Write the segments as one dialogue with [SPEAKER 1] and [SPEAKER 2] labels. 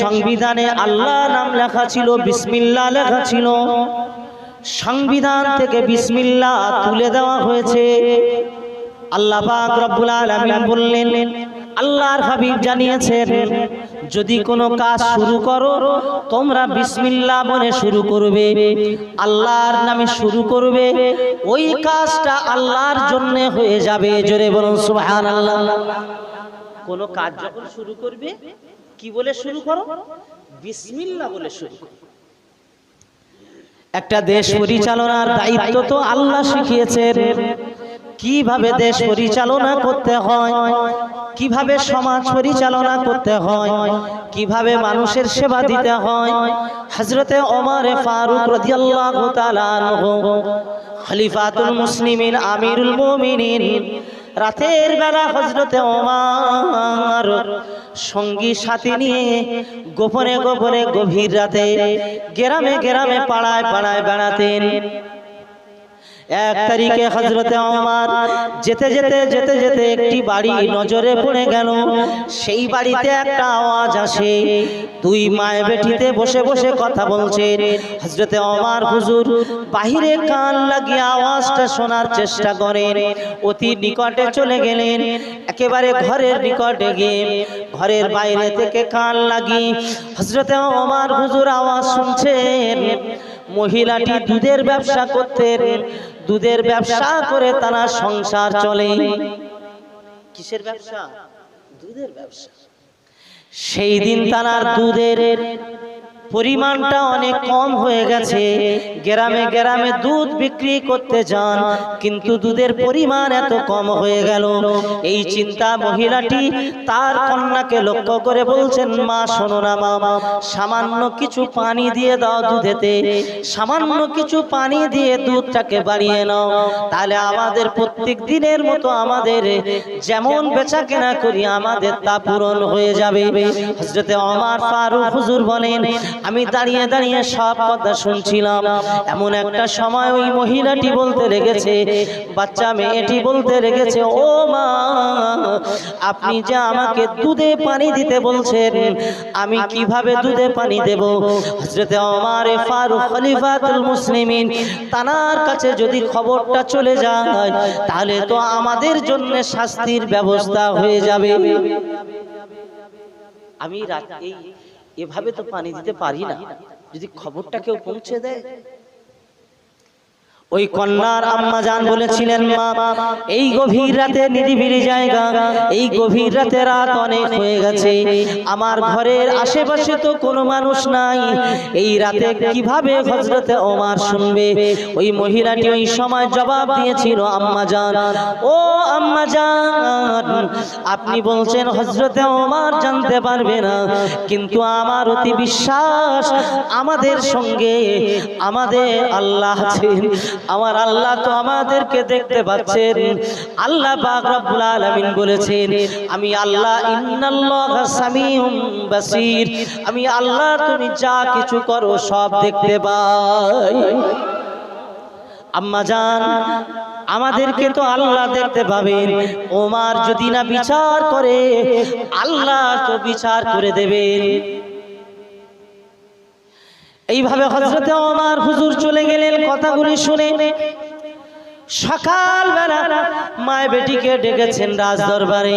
[SPEAKER 1] সংবিধানে আল্লাহ নাম লেখা ছিল, বিসমিল্লাহ লেখা ছিল। সংবিধান থেকে বিসমিল্লাহ তুলে দেওয়া হয়েছে। আল্লাহ বললেন, আল্লাহর হাবিব জানিয়েছেন, যদি কোনো কাজ শুরু করো, তোমরা বিসমিল্লাহ বলে শুরু করবে, আল্লাহর নামে শুরু করবে, ওই কাজটা আল্লাহর জন্য হয়ে যাবে। জোরে বলুন, সুবহানাল্লাহ। কোন কাজ যখন শুরু করবে কি বলে শুরু করো? বিসমিল্লাহ বলে শুরু করো। একটা দেশ পরিচালনার দায়িত্ব তো আল্লাহ শিখিয়েছেন। কীভাবে দেশ পরিচালনা করতে হয়? কীভাবে সমাজ পরিচালনা করতে হয়? কীভাবে মানুষের সেবা দিতে হয়? হজরতে ওমর ফারুক রাদিয়াল্লাহু খলিফাতুল মুসলিমিন, আমিরুল মুমিনিন, রাতের বেলা হজরতে ওমর সঙ্গী সাথী নিয়ে গোপনে গোপনে গভীর রাতে গ্রামে গ্রামে পাড়ায় পাড়ায় বেড়াতেন। এক তারিখে হজরতে আমার যেতে যেতে যেতে যেতে একটি বাড়ি নজরে পড়ে গেল। সেই বাড়িতে একটা আওয়াজ আসে। দুই মায়ে বেটিতে বসে বসে কথা বলছে। হজরতে আমার হুজুর, বাহিরে কান লাগিয়ে আওয়াজটা শোনার চেষ্টা করেন। অতি নিকটে চলে গেলেন। একেবারে ঘরের নিকটে গিয়ে ঘরের বাইরে থেকে কান লাগিয়ে হজরতে আমার হুজুর আওয়াজ শুনছেন। মহিলাটি দুধের ব্যবসা করতেন। দুধের ব্যবসা করে তারা সংসার চলে। কিসের ব্যবসা? দুধের ব্যবসা। সেই দিন তারা দুধের পরিমাণটা অনেক কম হয়ে গেছে। গ্রামে গ্রামে দুধ বিক্রি করতে যান, কিন্তু দুধের পরিমাণ এত কম হয়ে গেল। এই চিন্তা মহিলাটি তার কন্যাকে লক্ষ্য করে বলছেন, মা, শোনো না মা, সামান্য কিছু পানি দিয়ে দাও দুধেতে। সামান্য কিছু পানি দিয়ে দুধটাকে বাড়িয়ে নাও। তাহলে আমাদের প্রত্যেক দিনের মতো আমাদের যেমন বেচা কেনা করি, আমাদের তা পূরণ হয়ে যাবে। হজরতে আমার ফারুক হুজুর বলেন আমি দাঁড়িয়ে দাঁড়িয়ে সব কথা শুনছিলাম। এমন একটা সময় ওই মহিলাটি বলতে লেগেছে বাচ্চা মেয়েটি বলতে লেগেছে ও মা, আপনি যে আমাকে দুধে পানি দিতে বলছেন, আমি কীভাবে দুধে পানি দেব? হজরতে আমার ফারুক খলিফাতুল মুসলিমিন তানার কাছে যদি খবরটা চলে যায়, তাহলে তো আমাদের জন্য শাস্তির ব্যবস্থা হয়ে যাবে। আমি রাত এভাবে তো পানি দিতে পারি না। যদি খবরটা কেউ পৌঁছে দেয় ওই কন্যার আম্মা জান বলেছিলেন, মা, এই গভীর রাতে নিরিবিলি জায়গা, এই গভীর রাতে রাত অনেক হয়ে গেছে। আমার ঘরের আশেপাশে তো কোনো মানুষ নাই। এই রাতে কীভাবে হজরতে ওমার শুনবে? ওই মহিলাটি ওই সময় জবাব দিয়েছিল, আম্মা জান, ও আম্মা জান, আপনি বলছেন হজরতে ওমার জানতে পারবে না। কিন্তু আমার অতি বিশ্বাস, আমাদের সঙ্গে আমাদের আল্লাহ আছেন। আমার আল্লাহ তো আমাদেরকে দেখতে পাচ্ছেন। আল্লাহ পাক আলামিন বলেছেন, আমি আল্লাহ ইন্নাল্লাহা সামিউম আমি আল্লাহ, তুমি যা কিছু করো সব দেখতে পাই। আম্মা জান, আমাদেরকে তো আল্লাহ দেখতে পাবেন। ওমার যদি না বিচার করে, আল্লাহ তো বিচার করে দেবেন। এইভাবে হজরতে আমার হুজুর চলে গেলেন কথাগুলি শুনে। সকালবেলা মায় বেটিকে ডেকেছেন রাজ দরবারে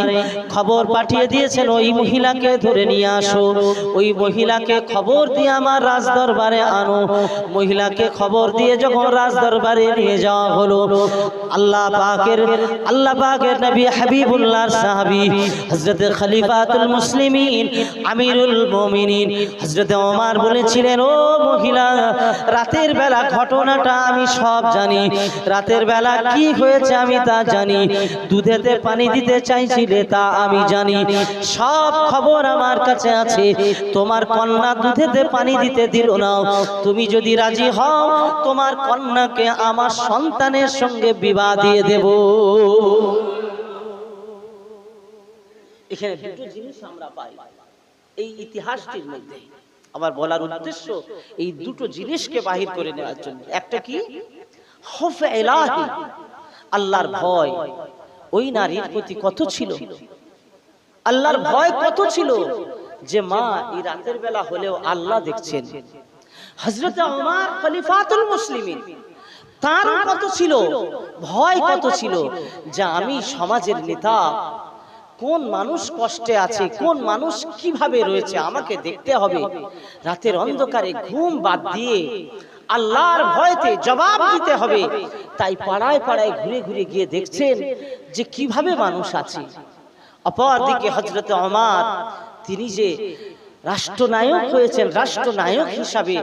[SPEAKER 1] খবর পাঠিয়ে দিয়েছেন, ওই মহিলাকে ধরে নিয়ে আসো। ওই মহিলাকে খবর দিয়ে আমার রাজ দরবারে আনো। মহিলাকে খবর দিয়ে যখন রাজ দরবারে নিয়ে যাওয়া হলো, আল্লাহ পাকের আল্লাহ পাকের নবী হাবিবুল্লাহর সাহাবী, হযরত খলিফাতুল মুসলিমিন, আমিরুল মুমিনিন, হযরত ওমর বলেছিলেন, ও মহিলা, রাতের বেলা ঘটনাটা আমি সব জানি। রাতের বেলা কি হয়েছে আমি তা জানি। দুধেতে পানি দিতে চাইছিলে তা আমি জানি। সব খবর আমার কাছে আছে। তোমার কন্যা দুধেতে পানি দিতে দিল না। তুমি যদি রাজি হও, তোমার কন্যাকে আমার সন্তানের সঙ্গে বিবাহ দিয়ে দেব। এখানে দুটো জিনিস আমরা পাই। এই ইতিহাসটির মধ্যে। আমার বলার উদ্দেশ্য, এই দুটো জিনিসকে বাহির করে নেওয়ার জন্য। একটা কি? আল্লাহর ভয় ওই নারীর প্রতি কত ছিল? আল্লাহর ভয় কত ছিল? যে মা এই রাতের বেলা হলেও আল্লাহ দেখছেন। হজরত ওমর খলিফাতুল মুসলিমিন, তার কত ছিল? ভয় কত ছিল? যে আমি সমাজের নেতা, কোন মানুষ কষ্টে আছে, কোন মানুষ কীভাবে রয়েছে, আমাকে দেখতে হবে। রাতের অন্ধকারে ঘুম বাদ দিয়ে আল্লাহর ভয়তে জবাব দিতে হবে। তাই পাড়ায় পাড়ায় ঘুরে ঘুরে গিয়ে দেখছেন যে কীভাবে মানুষ আছে। অপরদিকে হজরত অমার তিনি যে রাষ্ট্রনায়ক হয়েছেন রাষ্ট্রনায়ক হিসাবে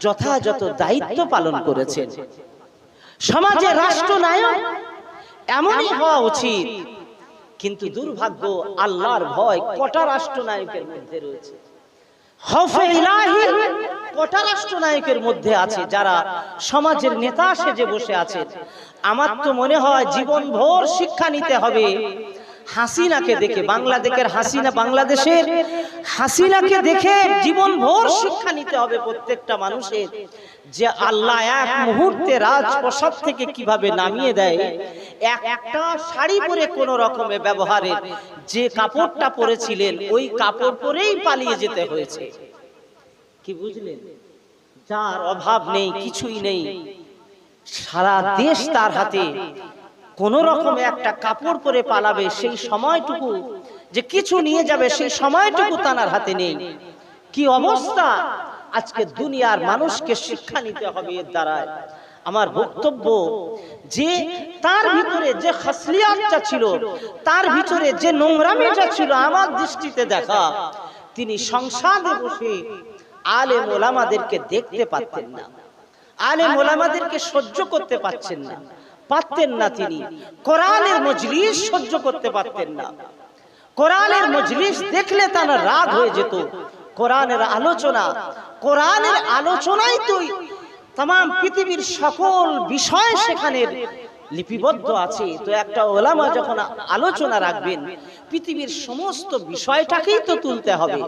[SPEAKER 1] যথাযথ দায়িত্ব পালন করেছেন। সমাজে রাষ্ট্রনায়ক এমনই হওয়া উচিত। কিন্তু দুর্ভাগ্য আল্লাহর ভয় কটা রাষ্ট্রনায়কের মধ্যে রয়েছে। খৌফে ইলাহি কটা রাষ্ট্রনায়কের মধ্যে আছে যারা সমাজের নেতা সেজে বসে আছেন আমার তো মনে হয় জীবন ভোর শিক্ষা নিতে হবে। হাসিনাকে দেখে বাংলাদেশের হাসিনা বাংলাদেশের হাসিনাকে দেখে জীবন ভোর শিক্ষা নিতে হবে প্রত্যেকটা মানুষের। যে আল্লাহ এক মুহূর্তে রাজপ্রসাদ থেকে কীভাবে নামিয়ে দেয় একটা শাড়ি পরে কোন রকমে ব্যবহারের যে কাপড়টা পরেছিলেন ওই কাপড় পরেই পালিয়ে যেতে হয়েছে। কি বুঝলেন? যার অভাব নেই কিছুই নেই। সারা দেশ তার হাতে। কোন রকম একটা কাপড় পরে পালাবে সেই সময়টুকু যে কিছু নিয়ে যাবে সেই সময়টুকু তার হাতে নেই। কি অবস্থা? আজকে দুনিয়ার মানুষকে শিক্ষা নিতে হবে এর দ্বারায়। আমার বক্তব্য, যে তার ভিতরে যে খাসলিয়াতটা ছিল, তার ভিতরে যে নোংরামিটা ছিল আমার দৃষ্টিতে দেখা। তিনি সংসারে বসে আলেম ওলামাদেরকে দেখতে পাচ্ছেন না। আলেম ওলামাদেরকে সহ্য করতে পারছেন না। পারতেন না তিনি। কোরআনের মজলিস সহ্য করতে পারতেন না। কোরআনের মজলিস দেখলে তার রাগ হয়ে যেত। কোরআনের আলোচনা, কোরআনের আলোচনাই তুই তাম, পৃথিবীর সকল বিষয় সেখানে লিপিবদ্ধ আছে। তো একটা ওলামা যখন আলোচনা রাখবেন, পৃথিবীর সমস্ত বিষয়টাকেই তো তুলতে হবে।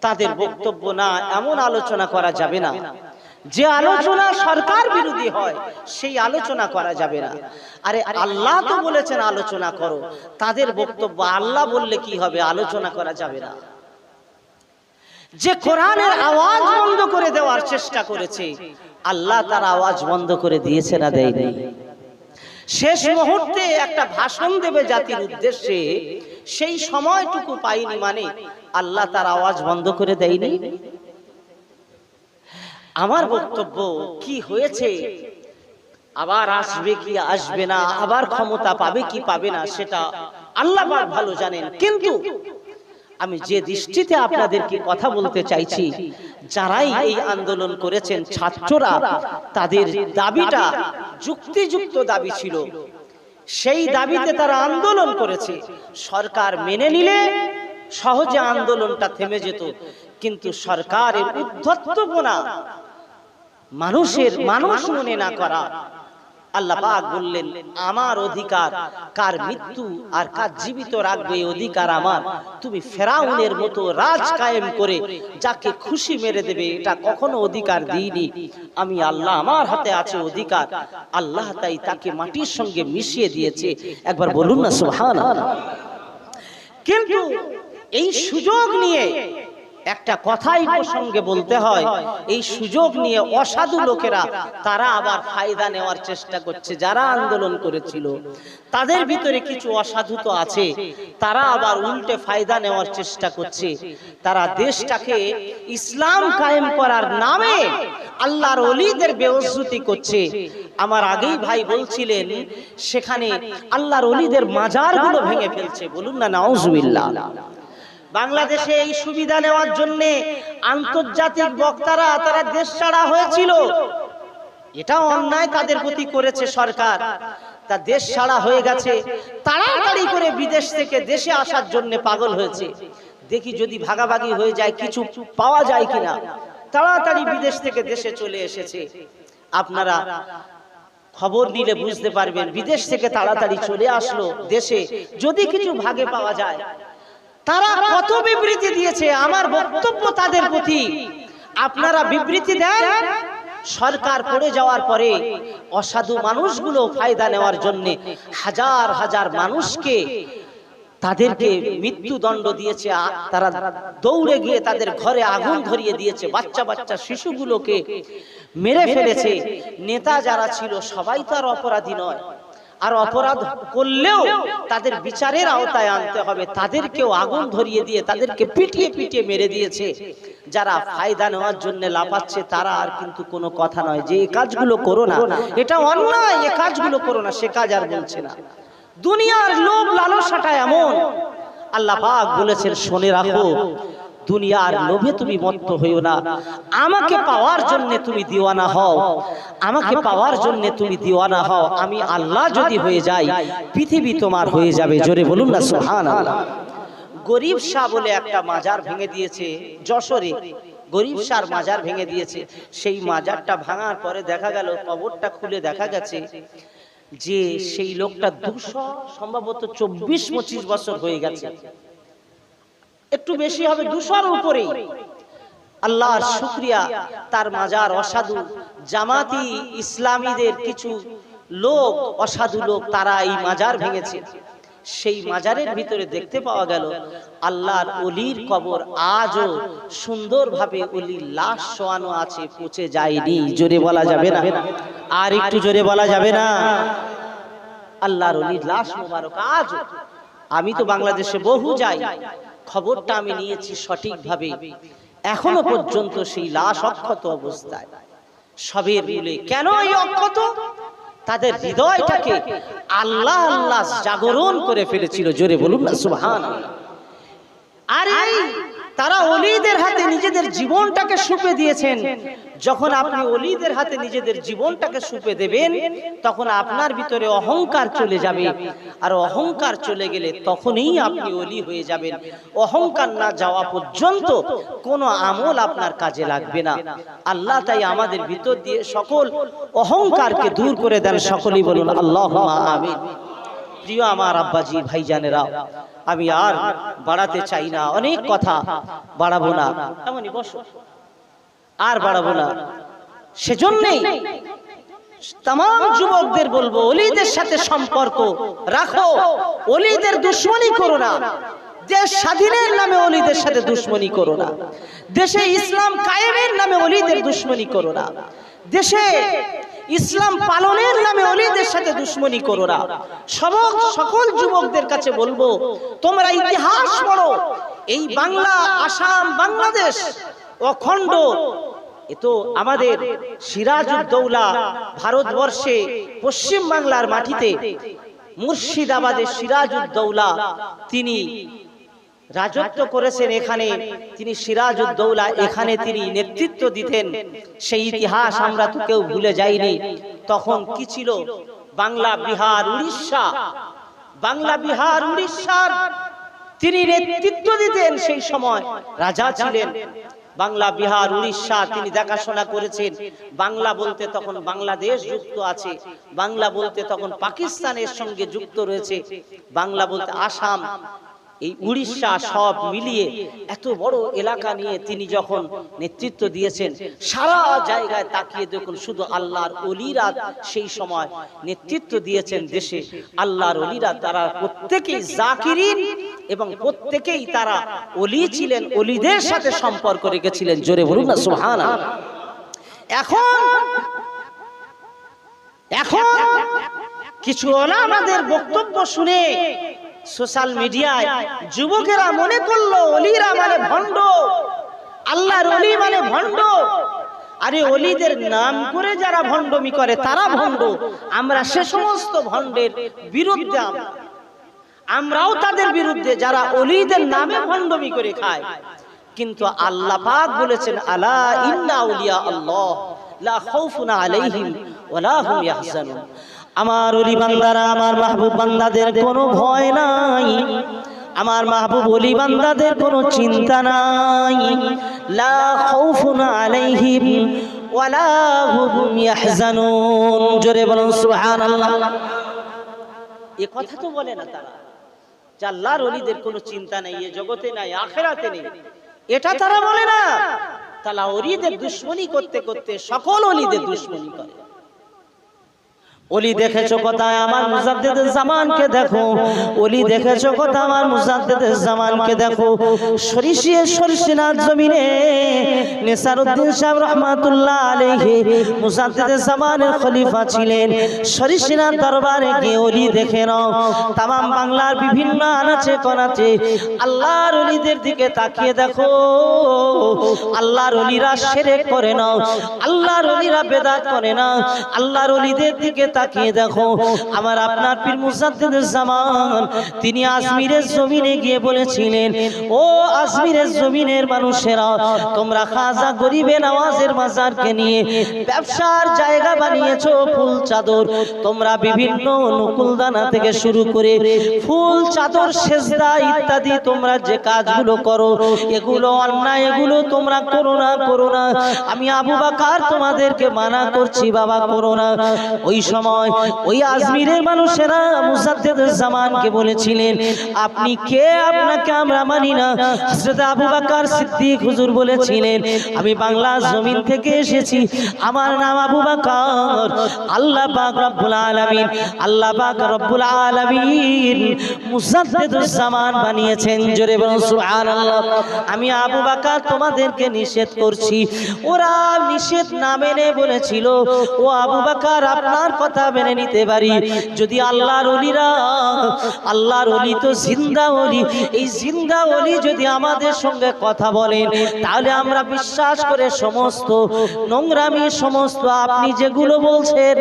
[SPEAKER 1] তাদের বক্তব্য না, এমন আলোচনা করা যাবে না। যে আলোচনা সরকার বিরোধী হয়, সেই আলোচনা করা যাবে না। আরে আল্লাহ তো বলেছেন, আলোচনা করো। তাদের বক্তব্য আল্লাহ বললে কি হবে? আলোচনা করা যাবে না। যে কোরআনের আওয়াজ বন্ধ করে দেওয়ার চেষ্টা করেছে, আল্লাহ তার আওয়াজ বন্ধ করে দিয়েছে না দেয়নি। শেষ মুহূর্তে একটা ভাষণ দেবে জাতির উদ্দেশ্যে, সেই সময়টুকু পাইনি মানে আল্লাহ তার আওয়াজ বন্ধ করে দেয়নি। আমার বক্তব্য কি হয়েছে? আবার আসবে কি, আসবে না? আবার ক্ষমতা পাবে কি, পাবে না? সেটা আল্লাহ ভালো জানেন। কিন্তু আমি যে দৃষ্টিতে আপনাদেরকে কথা বলতে চাইছি, যারাই এই আন্দোলন করেছেন ছাত্ররা, তাদের দাবিটা যুক্তিযুক্ত দাবি ছিল। সেই দাবিতে তারা আন্দোলন করেছে। সরকার মেনে নিলে সহজে আন্দোলনটা থেমে যেত। কিন্তু সরকারের উদ্ধত্তপনা মানুষের মানুষ মনে না করা। আল্লাহ পাক বললেন আমার অধিকার কার মৃত্যু আর কার জীবিত রাখবে অধিকার আমার। তুমি ফেরাউনের মতো রাজ কায়েম করে যাকে খুশি মেরে দেবে এটা কখনো অধিকার দিইনি। আমি আল্লাহ আমার হাতে আছে অধিকার। আল্লাহ তাই তাকে মাটির সঙ্গে মিশিয়ে দিয়েছে। একবার বলুন না সুবহানাল্লাহ। কিন্তু এই সুযোগ নিয়ে একটা কথাই প্রসঙ্গে বলতে হয়, এই সুযোগ নিয়ে অসাধু লোকেরা, তারা আবার ফায়দা নেওয়ার চেষ্টা করছে, যারা আন্দোলন করেছিল। তাদের ভিতরে কিছু অসাধু তো আছে, তারা আবার উল্টে ফায়দা নেওয়ার চেষ্টা করছে। তারা দেশটাকে ইসলাম কায়েম করার নামে আল্লাহর অলিদের বেউজ্জুতি করছে। আমার আগেই ভাই বলছিলেন, সেখানে আল্লাহর অলিদের মাজারগুলো ভেঙে ফেলছে। বলুন না, নাউজুবিল্লাহ। বাংলাদেশে এই সুবিধা নেওয়ার জন্য আন্তর্জাতিক বক্তারা তারা দেশ ছাড়া হয়েছিল। এটা অন্যায় তাদের প্রতি করেছে সরকার। তা দেশ ছাড়া হয়ে গেছে। তাড়াতাড়ি করে বিদেশ থেকে দেশে আসার জন্য পাগল হয়েছে। দেখি যদি ভাগাভাগি হয়ে যায়, কিছু পাওয়া যায় কিনা। তাড়াতাড়ি বিদেশ থেকে দেশে চলে এসেছে। আপনারা খবর নিলে বুঝতে পারবেন, বিদেশ থেকে তাড়াতাড়ি চলে আসলো দেশে। যদি কিছু ভাগে পাওয়া যায় তারা কত বিবৃতি দিয়েছে, আমার বক্তব্য তাদের প্রতি। আপনারা বিবৃতি দেন, সরকার পড়ে যাওয়ার পরে অসাধু মানুষগুলো ফায়দা নেওয়ার জন্য হাজার হাজার মানুষকে তাদেরকে মৃত্যুদণ্ড দিয়েছে তারা দৌড়ে গিয়ে তাদের ঘরে আগুন ধরিয়ে দিয়েছে, বাচ্চা বাচ্চা শিশুগুলোকে মেরে ফেলেছে। নেতা যারা ছিল, সবাই তার অপরাধী নয়। আর অপরাধ করলেও তাদের বিচারের আওতায় আনতে হবে। তাদেরকেও আগুন ধরিয়ে দিয়ে, তাদেরকে পিটিয়ে পিটিয়ে মেরে দিয়েছে। যারা ফায়দা নেওয়ার জন্য লাফাচ্ছে, তারা আর কিন্তু কোনো কথা নয় যে এই কাজগুলো করো না। এটা অন্যায়, এ কাজগুলো করো না। সে কাজ আর বলছে না। দুনিয়ার লোভ লালসাটা এমন। আল্লাহ বলেছেন, শুনে রাখো দুনিয়ার লোভে তুমি মত্ত হইও না। আমাকে পাওয়ার জন্য তুমি দিওয়ানা হও। আমাকে পাওয়ার জন্য তুমি দিওয়ানা হও। আমি আল্লাহ যদি হয়ে যাই, পৃথিবী তোমার হয়ে যাবে। জোরে বলুন না, সুবহানাল্লাহ। গরিব শাহ বলে একটা মাজার ভেঙে দিয়েছে, যশোরে। গরিব শাহ মাজার ভেঙে দিয়েছে। সেই মাজারটা ভাঙার পরে দেখা গেল, কবরটা খুলে দেখা গেছে যে সেই লোকটা দুশো, সম্ভবত চব্বিশ পঁচিশ বছর হয়ে গেছে। একটু বেশি হবে দুশোর উপরেই। আল্লাহর শুক্রিয়া, তার মাজার অসাধু জামাতি ইসলামীদের কিছু লোক, অসাধু লোক তারা এই মাজার ভেঙেছে। সেই মাজারের ভিতরে দেখতে পাওয়া গেল, আল্লাহর অলির কবর আজও সুন্দরভাবে অলির লাশ শোয়ানো আছে, পচে যায়নি। জোরে বলা যাবে না। আর একটু জোরে বলা যাবে না। আল্লাহর অলির লাশ মোবারক আজও। আমি তো বাংলাদেশে বহু যাই। খবরটা আমি নিয়েছি সঠিকভাবে। এখনও পর্যন্ত সেই লাশ অক্ষত অবস্থায়। সবের মূলে কেন এই অক্ষত? তাদের হৃদয়টাকে আল্লাহ আল্লাহ জাগরণ করে ফেলেছিল। জোরে বলুন না সুবহান আর এই তারা অলিদের হাতে নিজেদের জীবনটাকে সুপে দিয়েছেন। যখন আপনি অলিদের হাতে নিজেদের জীবনটাকে সুপে দেবেন তখন আপনার ভিতরে অহংকার চলে যাবে। আর অহংকার চলে গেলে তখনই আপনি অলি হয়ে যাবেন। অহংকার না যাওয়া পর্যন্ত কোনো আমল আপনার কাজে লাগবে না। আল্লাহ তাই আমাদের ভিতর দিয়ে সকল অহংকারকে দূর করে দেন সকলেই বলুন আল্লাহ আমিন। প্রিয় আমার আব্বাজি ভাইজানেরা, আমি আর বাড়াতে চাই না, অনেক কথা বাড়াবো না। আর বাড়াবো না। সেজন্যই তাম যুবকদের বলব, অলিদের সাথে সম্পর্ক রাখো। অলিদের দুশ্মনী করো না। দেশ স্বাধীনের নামে অলিদের সাথে দুশ্মনী করো না। দেশে ইসলাম কায়েমের নামে অলিদের দুশ্মনী করো না। দেশে ইসলাম পালনের নামে অলিদের সাথে দুশ্মনী করো না। সবক সকল যুবকদের কাছে বলব, তোমরা ইতিহাস পড়ো। এই বাংলা, আসাম, বাংলাদেশ অখণ্ড। এ তো আমাদের সিরাজউদ্দৌলা ভারতবর্ষে পশ্চিম বাংলার মাটিতে মুর্শিদাবাদের সিরাজউদ্দৌলা তিনি রাজত্ব করেছেন এখানে। তিনি সিরাজউদ্দৌলা এখানে তিনি নেতৃত্ব দিতেন। সেই ইতিহাস আমরা তো কেউ ভুলে যাইনি। তখন কি ছিল? বাংলা বিহার উড়িষ্যা। বাংলা বিহার উড়িষ্যার তিনি নেতৃত্ব দিতেন সেই সময়। রাজা ছিলেন। বাংলা বিহার উড়িষ্যা তিনি দেখাশোনা করেছেন। বাংলা বলতে তখন বাংলাদেশ যুক্ত আছে। বাংলা বলতে তখন পাকিস্তানের সঙ্গে যুক্ত রয়েছে। বাংলা বলতে আসাম। এই উড়িষ্যা সব মিলিয়ে এত বড় এলাকা নিয়ে তিনি যখন নেতৃত্ব দিয়েছেন, সারা জায়গায় তাকিয়ে দেখুন, শুধু আল্লাহর অলিরা সেই সময় নেতৃত্ব দিয়েছেন দেশে। আল্লাহর অলিরা তারা প্রত্যেকেই জাকিরিন এবং প্রত্যেকেই তারা অলি ছিলেন, অলিদের সাথে সম্পর্ক রেখেছিলেন। জোরে বলুন না সুহান এখন এখন কিছু আমাদের বক্তব্য শুনে সোশ্যাল মিডিয়ায় যুবকেরা মনে করল, অলিরা মানে ভণ্ড, আল্লাহর অলি মানে ভণ্ড। আরে অলিদের নাম করে যারা ভণ্ডমি করে, তারা ভণ্ড। আমরা সে সমস্ত ভণ্ডের বিরুদ্ধে আমরাও তাদের বিরুদ্ধে যারা অলিদের নামে ভণ্ডমি করে খায়। কিন্তু আল্লাহ পাক বলেছেন, আলা ইন্না আউলিয়া আল্লাহ, লা খাউফুন আলাইহিম। হুম ইয়াহজানুন। আমার অলি বান্দারা, আমার মাহবুব বান্দাদের কোনো ভয় নাই। আমার মাহবুব অলি বান্দাদের কোনো চিন্তা নাই। লা খাউফুন আলাইহিম ওয়ালা হুম ইয়াহজানুন। জোরে বলুন, সুবহানাল্লাহ। এ কথা তো বলে না তারা যে আল্লাহর অলিদের কোনো চিন্তা নেই, এ জগতে নাই, আখেরাতে নেই। এটা তারা বলে না। তারা অলিদের দুশ্মনী করতে করতে সকল অলিদের দুশ্মনী করে। ওলি দেখেছ কোথায় আমার মুজাদ্দেদের জামানকে দেখো। ওলি দেখেছ কোথায় আমার মুজাদ্দেদের জামানকে দেখো। সরিষিয়ে সরিষিনার জমিনে নেসারউদ্দিন সাহেব রহমাতুল্লাহ আলাইহি মুজাদ্দেদের জামানের খলিফা ছিলেন। সরিষিনার দরবারে গিয়ে ওলি দেখে নাও। তামাম বাংলার বিভিন্ন আনাচে কনাচে আল্লাহর ওলিদের দিকে তাকিয়ে দেখো। আল্লাহর ওলিরা সেরেক করে নাও। আল্লাহর ওলিরা বেদাত করে না আল্লাহর ওলিদের দিকে তাকিয়ে দেখো, আমার আপনার পীর মুজাদ্দিদের জামান, তিনি আজমিরের জমিনে গিয়ে বলেছিলেন, ও আজমিরের জমিনের মানুষেরা, তোমরা খাজা গরিবে নওয়াজের মাজারকে নিয়ে ব্যবসার জায়গা বানিয়েছো, ফুল চাদর। তোমরা বিভিন্ন নকুলদানা থেকে শুরু করে ফুল চাদর, সেজদা ইত্যাদি তোমরা যে কাজগুলো করো, এগুলো অন্যায়, এগুলো তোমরা করো না করো না। আমি আবু বাকার তোমাদেরকে মানা করছি, বাবা, করো না। ওই সময় ওই আজমিরের মানুষেরা মুসাদ্দেদুল জামানকে বলেছিলেন, আপনি কে? আপনাকে আমরা মানি না। হযরত আবু বাকার সিদ্দিক হুজুর বলেছিলেন, আমি বাংলা জমিন থেকে এসেছি। আমার নাম আবু বাকার। আল্লাহ পাক রব্বুল আলামিন, আল্লাহ পাক রব্বুল আলামিন মুসাদ্দেদুল জামান বানিয়েছেন। জোরে বলুন, সুবহানাল্লাহ। আমি আবু বাকার তোমাদেরকে নিষেধ করছি। ওরা নিষেধ না মেনে বলেছিল, ও আবু বাকার, আপনার কথা মেনে নিতে পারি। যদি আল্লাহর অলিরা, আল্লাহর অলি তো জিন্দা অলি, এই জিন্দা অলি যদি আমাদের সঙ্গে কথা বলেন, তাহলে আমরা বিশ্বাস করে সমস্ত নোংরামি, সমস্ত আপনি যেগুলো বলছেন,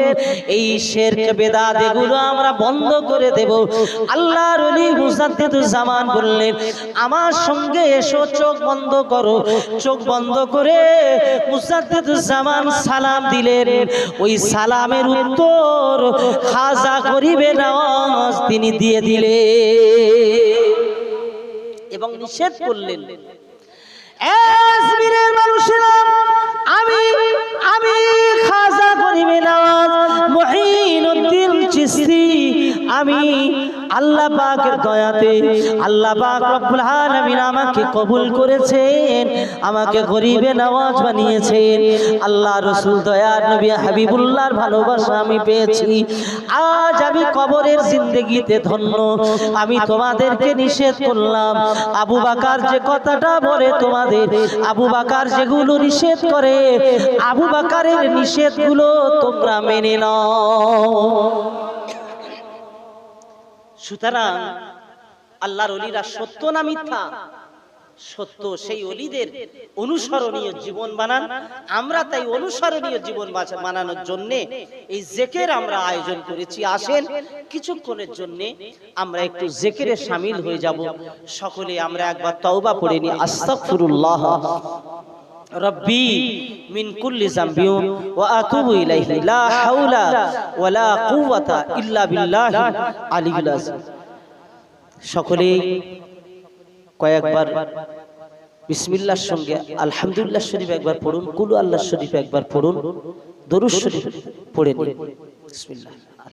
[SPEAKER 1] এই শেরক, বেদাত, এগুলো আমরা বন্ধ করে দেব। আল্লাহর অলি মুজাদ্দিদুল জামান বললেন, আমার সঙ্গে এসো, চোখ বন্ধ করো। চোখ বন্ধ করে জামান সালাম দিলেন। ওই সালামের উত্তর খাজা করিবে নামাজ তিনি দিয়ে দিলে। এবং নিষেধ করলেন। মানুষেরা, আমি আমি খাজা করিবে নামাজ, মুহিনুদ্দিন আমি আল্লাহ পাকের দয়াতে আল্লাহ পাক রব্বুল আলামিন আমাকে কবুল করেছেন, আমাকে গরিবে নওয়াজ বানিয়েছেন। আল্লাহ রসুল দয়ার নবী হাবিবুল্লাহর ভালোবাসা আমি পেয়েছি। আজ আমি কবরের জিন্দগিতে ধন্য। আমি তোমাদেরকে নিষেধ করলাম। আবু বাকার যে কথাটা বলে তোমাদের, আবু বাকার যেগুলো নিষেধ করে, আবু বাকারের নিষেধগুলো তোমরা মেনে নাও। সুতরাং আল্লাহর অলিরা সত্য না মিথ্যা? সত্য সেই অলিদের অনুসরণীয় জীবন বানান। আমরা তাই অনুসরণীয় জীবন বানানোর জন্য এই জেকের আমরা আয়োজন করেছি। আসেন, কিছুক্ষণের জন্য আমরা একটু জেকেরে সামিল হয়ে যাব। সকলে আমরা একবার তওবা পড়ে নি আস্তাগফিরুল্লাহ। রব্বি মিন কুল্লি জামবি ওয়া আতুবু ইলাইহি, লা হাওলা ওয়ালা কুওয়াতা ইল্লা বিল্লাহি আলিয়্যিল আযীম। সকলেই কয়েকবার বিসমিল্লাহর সঙ্গে আলহামদুলিল্লাহ শরীফ একবার পড়ুন, কুলু আল্লাহ শরীফ একবার পড়ুন, দরুদ শরীফ পড়ে নিন। বিসমিল্লাহ।